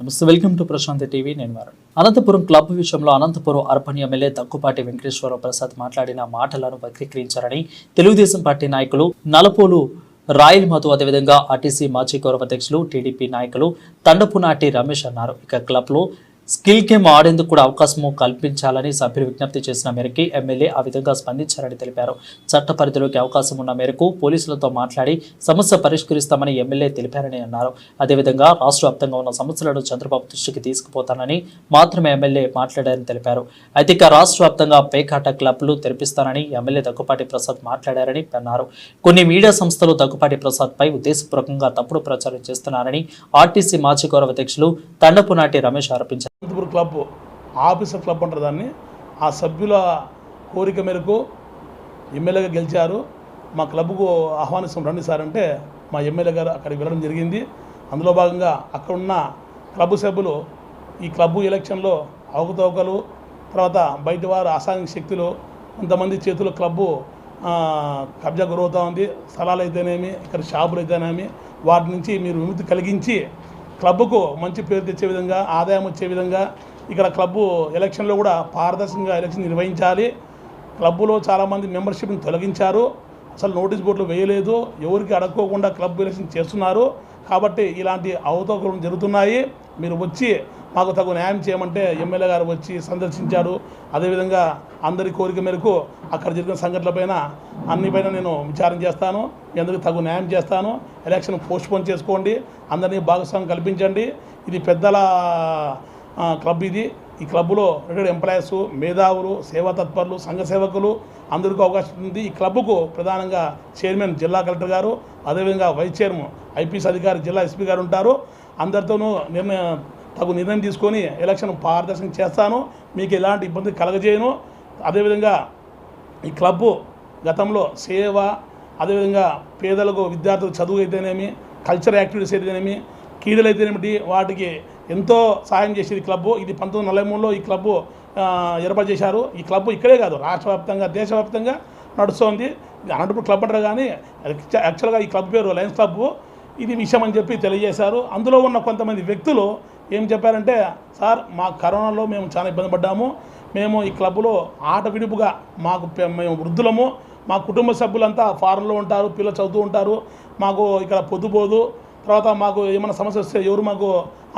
నమస్తే welcome to Prashanth TV. నేను వారు. అనంతపురం క్లబ్ విషయంలో అనంతపురం అర్బన్ ఎమ్మెల్యే దగ్గుపాటి వెంకటేశ్వరరావు ప్రసాద్ మాట్లాడిన మాటలను వక్రీకరించారని తెలుగుదేశం పార్టీ నాయకులు నలపోలు రాయల్ మధు అదేవిధంగా ఆర్టీసీ మాజీ గౌరవ అధ్యక్షులు టీడీపీ నాయకులు తండపునాటి రమేష్ అన్నారు. ఇక క్లబ్లో స్కిల్ గేమ్ ఆడేందుకు కూడా అవకాశము కల్పించాలని సభ్యులు విజ్ఞప్తి చేసిన మేరకు ఎమ్మెల్యే ఆ విధంగా స్పందించారని తెలిపారు. చట్ట పరిధిలోకి అవకాశం ఉన్న మేరకు పోలీసులతో మాట్లాడి సమస్య పరిష్కరిస్తామని ఎమ్మెల్యే తెలిపారని అన్నారు. అదేవిధంగా రాష్ట్ర వ్యాప్తంగా ఉన్న సమస్యలను చంద్రబాబు దృష్టికి తీసుకుపోతానని మాత్రమే ఎమ్మెల్యే మాట్లాడారని తెలిపారు. అయితే ఇక రాష్ట్ర వ్యాప్తంగా పేకాట క్లబ్లు తెరిపిస్తానని ఎమ్మెల్యే దగ్గుపాటి ప్రసాద్ మాట్లాడారని అన్నారు. కొన్ని మీడియా సంస్థలు దగ్గుపాటి ప్రసాద్ పై ఉద్దేశపూర్వకంగా తప్పుడు ప్రచారం చేస్తున్నారని ఆర్టీసీ మాజీ గౌరవ అధ్యక్షులు తండపునాటి రమేష్ ఆరోపించారు. అనంతపురం క్లబ్ ఆఫీసర్ క్లబ్ అంటారు దాన్ని. ఆ సభ్యుల కోరిక మేరకు ఎమ్మెల్యేగా గెలిచారు. మా క్లబ్కు ఆహ్వానిస్తాం రండి సార్ అంటే మా ఎమ్మెల్యే గారు అక్కడికి వెళ్ళడం జరిగింది. అందులో భాగంగా అక్కడ ఉన్న క్లబ్ సభ్యులు ఈ క్లబ్ ఎలక్షన్లో అవకతవకలు తర్వాత బయట వారు అసాంఘిక శక్తులు కొంతమంది చేతుల క్లబ్బు కబ్జా గురవుతూ ఉంది. స్థలాలు అయితేనేమి ఇక్కడ షాపులు అయితేనేమి వాటి నుంచి మీరు విముక్తి కలిగించి క్లబ్కు మంచి పేరు తెచ్చే విధంగా ఆదాయం వచ్చే విధంగా ఇక్కడ క్లబ్బు ఎలక్షన్లో కూడా పారదర్శకంగా ఎలక్షన్ నిర్వహించాలి. క్లబ్బులో చాలామంది మెంబర్షిప్ని తొలగించారు. అసలు నోటీస్ బోర్డులు వేయలేదు. ఎవరికి అడక్కోకుండా క్లబ్ ఎలక్షన్ చేస్తున్నారు. కాబట్టి ఇలాంటి అవతోకలు జరుగుతున్నాయి. మీరు వచ్చి మాకు తగు న్యాయం చేయమంటే ఎమ్మెల్యే గారు వచ్చి సందర్శించారు. అదేవిధంగా అందరి కోరిక మేరకు అక్కడ జరిగిన సంఘటనలపైన అన్నిపైన నేను విచారం చేస్తాను. మీ అందరికీ తగు న్యాయం చేస్తాను? ఎలక్షన్ పోస్ట్పోన్ చేసుకోండి. అందరినీ భాగస్వామ్యం కల్పించండి. ఇది పెద్దల క్లబ్ ఇది. ఈ క్లబ్లో రిటైర్డ్ ఎంప్లాయీస్ మేధావులు సేవా తత్పరులు సంఘ సేవకులు అందరికీ అవకాశం ఉంది. ఈ క్లబ్కు ప్రధానంగా చైర్మన్ జిల్లా కలెక్టర్ గారు అదేవిధంగా వైస్ చైర్మన్ ఐపీఎస్ అధికారి జిల్లా ఎస్పీ గారు ఉంటారు. అందరితోనూ నిర్ణయం తగు నిర్ణయం తీసుకొని ఎలక్షన్ పారదర్శకం చేస్తాను. మీకు ఎలాంటి ఇబ్బంది కలగజేయను. అదేవిధంగా ఈ క్లబ్బు గతంలో సేవ అదేవిధంగా పేదలకు విద్యార్థులకు చదువు అయితేనేమి కల్చర్ యాక్టివిటీస్ అయితేనేమి క్రీడలు అయితేనేమిటి వాటికి ఎంతో సహాయం చేసేది క్లబ్బు ఇది పంతొమ్మిది నలభై మూడులో ఈ క్లబ్బు ఏర్పాటు చేశారు. ఈ క్లబ్బు ఇక్కడే కాదు రాష్ట్ర వ్యాప్తంగా దేశవ్యాప్తంగా నడుస్తోంది. ఇది అనంతపురం క్లబ్ అంటారు కానీ యాక్చువల్గా ఈ క్లబ్ పేరు లయన్స్ క్లబ్బు ఇది విషయం అని చెప్పి తెలియజేశారు. అందులో ఉన్న కొంతమంది వ్యక్తులు ఏం చెప్పారంటే సార్ మా కరోనాలో మేము చాలా ఇబ్బంది పడ్డాము. మేము ఈ క్లబ్లో ఆట విడుపుగా మాకు మేము వృద్ధులము. మా కుటుంబ సభ్యులంతా ఫారెన్లో ఉంటారు పిల్లలు చదువుతూ ఉంటారు. మాకు ఇక్కడ పొద్దుపోదు తర్వాత మాకు ఏమైనా సమస్య వస్తే ఎవరు మాకు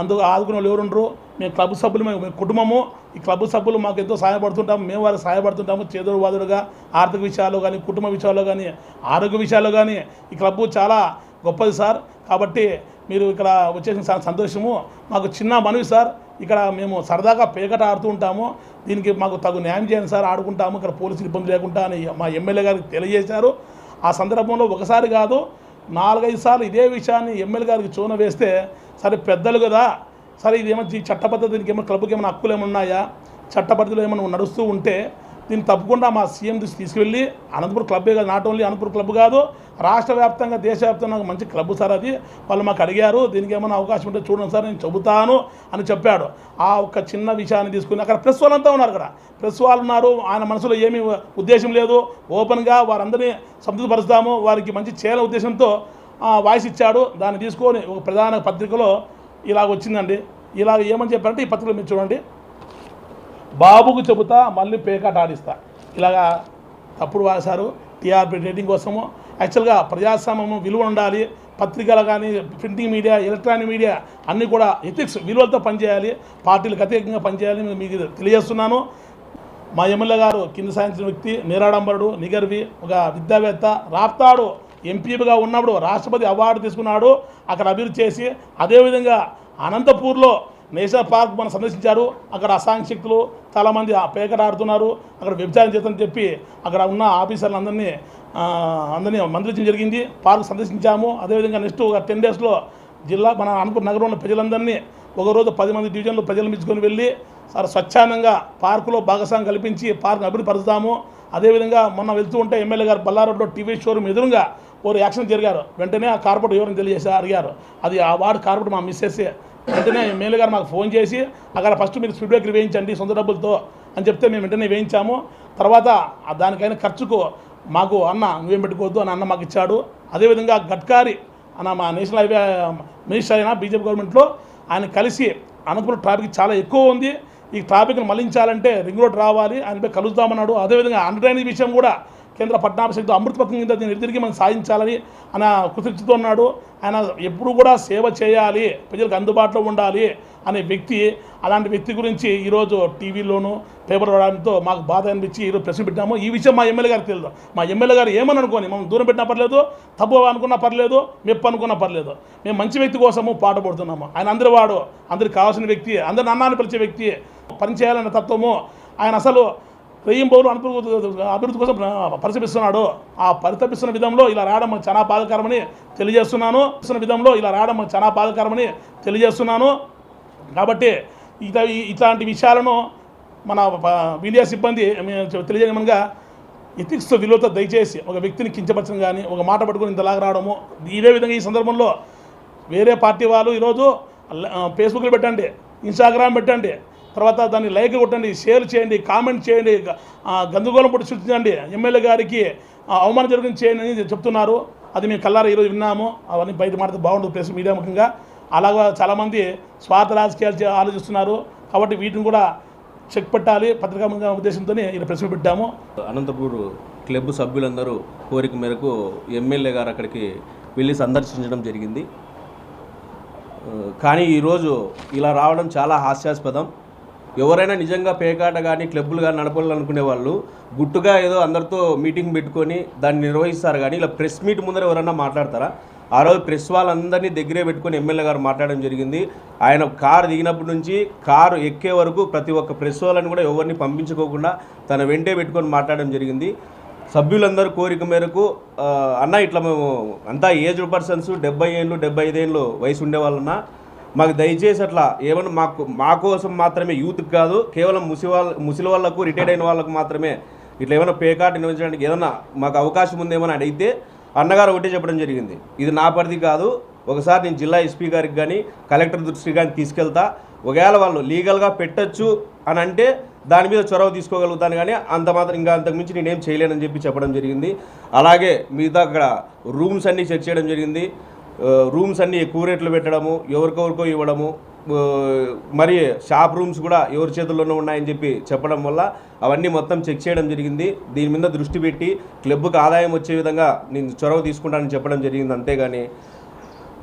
అందు ఆదుకునే వాళ్ళు ఎవరు ఉండరు. మేము క్లబ్ సభ్యులు మేము కుటుంబము. ఈ క్లబ్ సభ్యులు మాకు ఎంతో సహాయపడుతుంటాము. మేము వారికి సహాయపడుతుంటాము. చేదురు వాదులుగా ఆర్థిక విషయాలు కానీ కుటుంబ విషయాల్లో కానీ ఆరోగ్య విషయాలు కానీ ఈ క్లబ్బు చాలా గొప్పది సార్. కాబట్టి మీరు ఇక్కడ వచ్చేసిన సంతోషము. మాకు చిన్న మనవి సార్. ఇక్కడ మేము సరదాగా పేకట ఆడుతూ ఉంటాము. దీనికి మాకు తగు న్యాయం చేయండి సార్ ఆడుకుంటాము. ఇక్కడ పోలీసులు ఇబ్బంది లేకుండా అని మా ఎమ్మెల్యే గారికి తెలియజేశారు. ఆ సందర్భంలో ఒకసారి కాదు నాలుగైదు సార్లు ఇదే విషయాన్ని ఎమ్మెల్యే గారికి చూన వేస్తే సరే పెద్దలు కదా సరే ఇది ఏమైనా చట్ట దీనికి ఏమైనా క్లబ్కి ఏమైనా హక్కులు ఏమైనా ఉన్నాయా? చట్టబద్ధతలు ఏమైనా నడుస్తూ ఉంటే దీన్ని తప్పకుండా మా సీఎం దృష్టి తీసుకువెళ్ళి అనంతపురం క్లబ్బే కాదు నాట్ ఓన్లీ అనంతపురం క్లబ్ కాదు రాష్ట్ర వ్యాప్తంగా దేశవ్యాప్తంగా మంచి క్లబ్ సార్ అది. వాళ్ళు మాకు అడిగారు దీనికి ఏమైనా అవకాశం ఉంటే చూడండి సార్ నేను చెబుతాను అని చెప్పాడు. ఆ ఒక్క చిన్న విషయాన్ని తీసుకుని అక్కడ ప్రెస్ వాళ్ళంతా ఉన్నారు అక్కడ. ప్రెస్ వాళ్ళు ఉన్నారు ఆయన మనసులో ఏమీ ఉద్దేశం లేదు. ఓపెన్గా వారందరినీ సంతృప్తిపరుస్తాము. వారికి మంచి చేయాల ఉద్దేశంతో వాయిస్ ఇచ్చాడు. దాన్ని తీసుకొని ఒక ప్రధాన పత్రికలో ఇలాగ వచ్చిందండి. ఇలాగ ఏమని చెప్పారంటే ఈ పత్రికలో మీరు చూడండి. బాబుకు చెబుతా మళ్ళీ పేకాట ఆడిస్తా. ఇలాగా తప్పుడు వాసారు టీఆర్పీ రేటింగ్ కోసము యాక్చువల్గా ప్రజాస్వామ్యం విలువ ఉండాలి. పత్రికలు కానీ ప్రింటింగ్ మీడియా ఎలక్ట్రానిక్ మీడియా అన్నీ కూడా ఎథిక్స్ విలువలతో పనిచేయాలి. పార్టీలకు అతీతంగా పనిచేయాలి మీకు తెలియజేస్తున్నాను. మా ఎమ్మెల్యే గారు కింద సాధించిన వ్యక్తి నిరాడంబరుడు నిగర్వి ఒక విద్యావేత్త రాప్తాడు ఎంపీగా ఉన్నప్పుడు రాష్ట్రపతి అవార్డు తీసుకున్నాడు. అక్కడ అభివృద్ధి చేసి అదేవిధంగా అనంతపూర్లో నేషనల్ పార్క్ మనం సందర్శించారు. అక్కడ అసాంఘిక శక్తులు చాలామంది ఆ పేకట ఆడుతున్నారు అక్కడ వ్యభిచారం చేద్దని చెప్పి అక్కడ ఉన్న ఆఫీసర్లు అందరినీ అందరినీ మంత్రించడం జరిగింది. పార్క్ సందర్శించాము. అదేవిధంగా నెక్స్ట్ ఒక టెన్ డేస్లో జిల్లా మన అనంతపురం నగరంలో ప్రజలందరినీ ఒకరోజు పది మంది డివిజన్లు ప్రజలు మెచ్చుకొని వెళ్ళి సార్ స్వచ్ఛందంగా పార్కులో భాగస్వామ్యం కల్పించి పార్క్ అభివృద్ధి పరుస్తాము. అదేవిధంగా మొన్న వెళ్తూ ఉంటే ఎమ్మెల్యే గారు బల్లారోడ్లో టీవీ షోరూమ్ ఎదురుగా ఓ యాక్షన్ జరిగారు. వెంటనే ఆ కార్పొరేట్ వివరం తెలియజేసి అడిగారు. అది ఆ వార్డు కార్పొరేట్ మా మిస్సెస్ వెంటనే ఎమ్మెల్యే గారు మాకు ఫోన్ చేసి అక్కడ ఫస్ట్ మీరు స్పీడ్ బ్రేకర్ వేయించండి సొంత డబ్బులతో అని చెప్తే మేము వెంటనే వేయించాము. తర్వాత దానికైనా దానికైన ఖర్చుకు మాకు అన్న నువ్వేం పెట్టుకోవద్దు అని అన్న మాకు ఇచ్చాడు. అదేవిధంగా గడ్కారి అన్న మా నేషనల్ హైవే మినిస్టర్ అయిన బీజేపీ గవర్నమెంట్లో ఆయన కలిసి అనుకున్న ట్రాఫిక్ చాలా ఎక్కువ ఉంది. ఈ ట్రాఫిక్ను మళ్ళించాలంటే రింగ్ రోడ్ రావాలి ఆయనపై కలుద్దామన్నాడు. అదేవిధంగా అండర్ డ్రైనేజ్ విషయం కూడా కేంద్ర పట్టణాభిషేక్తో అమృత పథకం కింద దీన్ని తిరిగి మనం సాధించాలని ఆయన కృతజ్ఞతతో ఉన్నాడు. ఆయన ఎప్పుడు కూడా సేవ చేయాలి ప్రజలకు అందుబాటులో ఉండాలి అనే వ్యక్తి. అలాంటి వ్యక్తి గురించి ఈరోజు టీవీలోనూ పేపర్ రావడంతో మాకు బాధ అనిపించి ఈరోజు ప్రశ్న పెట్టాము ఈ విషయం మా ఎమ్మెల్యే గారికి తెలియదు. మా ఎమ్మెల్యే గారు ఏమని అనుకోని మనం దూరం పెట్టినా పర్లేదు తప్పు అనుకున్నా పర్లేదు మెప్పు అనుకున్నా పర్లేదు. మేము మంచి వ్యక్తి కోసము పాటుపడుతున్నాము ఆయన అందరి వాడు అందరికి కావాల్సిన వ్యక్తి అందరి అన్నాన్ని పిలిచే వ్యక్తి పనిచేయాలనే తత్వము. ఆయన అసలు వెయ్యి పౌరులు అనుభూతి అభివృద్ధి కోసం పరిశీలిస్తున్నాడు. ఆ పరితపిస్తున్న విధంలో ఇలా రావడం చాలా బాధకరమని తెలియజేస్తున్నాను. ఇస్తున్న విధంలో ఇలా రావడం చాలా బాధకరమని తెలియజేస్తున్నాను. కాబట్టి ఇట ఇట్లాంటి విషయాలను మన మీడియా సిబ్బంది తెలియజేయమనగా ఎథిక్స్ విలువతో దయచేసి ఒక వ్యక్తిని కించపరచడం కానీ ఒక మాట పట్టుకొని ఇంతలాగా రావడము ఇదే విధంగా ఈ సందర్భంలో వేరే పార్టీ వాళ్ళు ఈరోజు ఫేస్బుక్లు ఫేస్బుక్లో పెట్టండి ఇన్స్టాగ్రామ్ పెట్టండి తర్వాత దాన్ని లైక్ కొట్టండి షేర్ చేయండి కామెంట్ చేయండి గందరగోళం పొట్టి సృష్టించండి. ఎమ్మెల్యే గారికి అవమానం జరిగింది చేయండి అని చెప్తున్నారు. అది మేము కల్లారా ఈరోజు విన్నాము. అవన్నీ బయట మాట్లాడితే బాగుంటుంది ప్రెస్ మీడియా ముఖ్యంగా అలాగా చాలామంది స్వార్థ రాజకీయాలు ఆలోచిస్తున్నారు. కాబట్టి వీటిని కూడా చెక్ పెట్టాలి. పత్రికా ఉద్దేశంతో ఈయన ప్రశ్న పెట్టాము. అనంతపూర్ క్లబ్ సభ్యులందరూ కోరిక మేరకు ఎమ్మెల్యే గారు అక్కడికి వెళ్ళి సందర్శించడం జరిగింది. కానీ ఈరోజు ఇలా రావడం చాలా హాస్యాస్పదం. ఎవరైనా నిజంగా పేకాట కానీ క్లబ్బులు కానీ నడపాలనుకునే వాళ్ళు గుట్టుగా ఏదో అందరితో మీటింగ్ పెట్టుకొని దాన్ని నిర్వహిస్తారు కానీ ఇలా ప్రెస్ మీట్ ముందర ఎవరైనా మాట్లాడతారా? ఆ రోజు ప్రెస్ వాళ్ళందరినీ దగ్గరే పెట్టుకొని ఎమ్మెల్యే గారు మాట్లాడడం జరిగింది. ఆయన కారు దిగినప్పటి నుంచి కారు ఎక్కే వరకు ప్రతి ఒక్క ప్రెస్ వాళ్ళని కూడా ఎవరిని పంపించుకోకుండా తన వెంటే పెట్టుకొని మాట్లాడడం జరిగింది. సభ్యులందరూ కోరిక మేరకు అన్న ఇట్లా మేము అంతా ఏజ్డ్ పర్సన్స్ డెబ్బై ఏళ్ళు డెబ్బై ఐదేళ్ళు వయసు ఉండేవాళ్ళన్నా మాకు దయచేసి అట్లా ఏమన్నా మాకు మా కోసం మాత్రమే యూత్కి కాదు కేవలం ముసి వాళ్ళ ముసలి వాళ్ళకు రిటైర్డ్ అయిన వాళ్ళకు మాత్రమే ఇట్లా ఏమైనా పేకాట నిర్వహించడానికి ఏదన్నా మాకు అవకాశం ఉందేమని అడిగితే అన్నగారు ఒకటే చెప్పడం జరిగింది. ఇది నా పరిధి కాదు ఒకసారి నేను జిల్లా ఎస్పీ గారికి కానీ కలెక్టర్ దృష్టికి కానీ తీసుకెళ్తా. ఒకవేళ వాళ్ళు లీగల్గా పెట్టచ్చు అని అంటే దాని మీద చొరవ తీసుకోగలుగుతాను కానీ అంత మాత్రం ఇంకా అంతకుమించి నేనేం చేయలేనని చెప్పి చెప్పడం జరిగింది. అలాగే మిగతా అక్కడ రూమ్స్ అన్నీ చెక్ చేయడం జరిగింది. రూమ్స్ అన్నీ ఎక్కువ రేట్లు పెట్టడము ఎవరికెవరికో ఇవ్వడము మరి షాప్ రూమ్స్ కూడా ఎవరి చేతుల్లోనూ ఉన్నాయని చెప్పి చెప్పడం వల్ల అవన్నీ మొత్తం చెక్ చేయడం జరిగింది. దీని మీద దృష్టి పెట్టి క్లబ్కి ఆదాయం వచ్చే విధంగా నేను చొరవ తీసుకుంటానని చెప్పడం జరిగింది అంతేగాని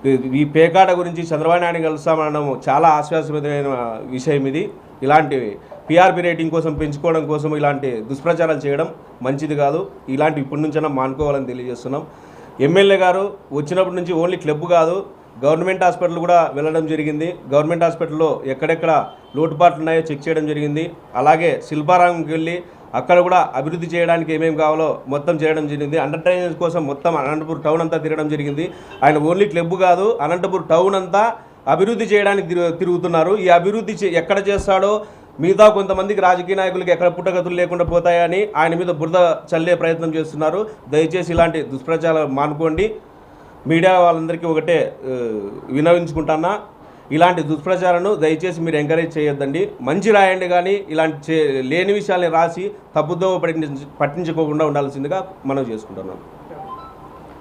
ఈ- పేకాట గురించి చంద్రబాబు నాయుడు కలుస్తామనడం చాలా ఆశ్వాసమైన విషయం ఇది. ఇలాంటివి పీఆర్పీ రేటింగ్ కోసం పెంచుకోవడం కోసం ఇలాంటి దుష్ప్రచారాలు చేయడం మంచిది కాదు. ఇలాంటి ఇప్పటి నుంచైనా మానుకోవాలని తెలియజేస్తున్నాం. ఎమ్మెల్యే గారు వచ్చినప్పటి నుంచి ఓన్లీ క్లబ్ కాదు గవర్నమెంట్ హాస్పిటల్ కూడా వెళ్ళడం జరిగింది. గవర్నమెంట్ హాస్పిటల్లో ఎక్కడెక్కడ లోటుపాట్లు ఉన్నాయో చెక్ చేయడం జరిగింది. అలాగే శిల్పారామంకి వెళ్ళి అక్కడ కూడా అభివృద్ధి చేయడానికి ఏమేమి కావాలో మొత్తం చేయడం జరిగింది. అండర్ కోసం మొత్తం అనంతపూర్ టౌన్ అంతా తిరగడం జరిగింది. ఆయన ఓన్లీ క్లబ్ కాదు అనంతపూర్ టౌన్ అంతా అభివృద్ధి చేయడానికి తిరుగుతున్నారు. ఈ అభివృద్ధి ఎక్కడ చేస్తాడో మిగతా కొంతమందికి రాజకీయ నాయకులకి ఎక్కడ పుట్టగతులు లేకుండా పోతాయని ఆయన మీద బురద చల్లే ప్రయత్నం చేస్తున్నారు. దయచేసి ఇలాంటి దుష్ప్రచారాలు మానుకోండి. మీడియా వాళ్ళందరికీ ఒకటే ఆ, వినవించుకుంటున్నా ఇలాంటి దుష్ప్రచారాలను దయచేసి మీరు ఎంకరేజ్ చేయొద్దండి. మంచి రాయండి కానీ ఇలాంటి చే- లేని విషయాల్ని రాసి తప్పుదోవ పట్టించ పట్టించుకోకుండా ఉండాల్సిందిగా మనం చేసుకుంటున్నాం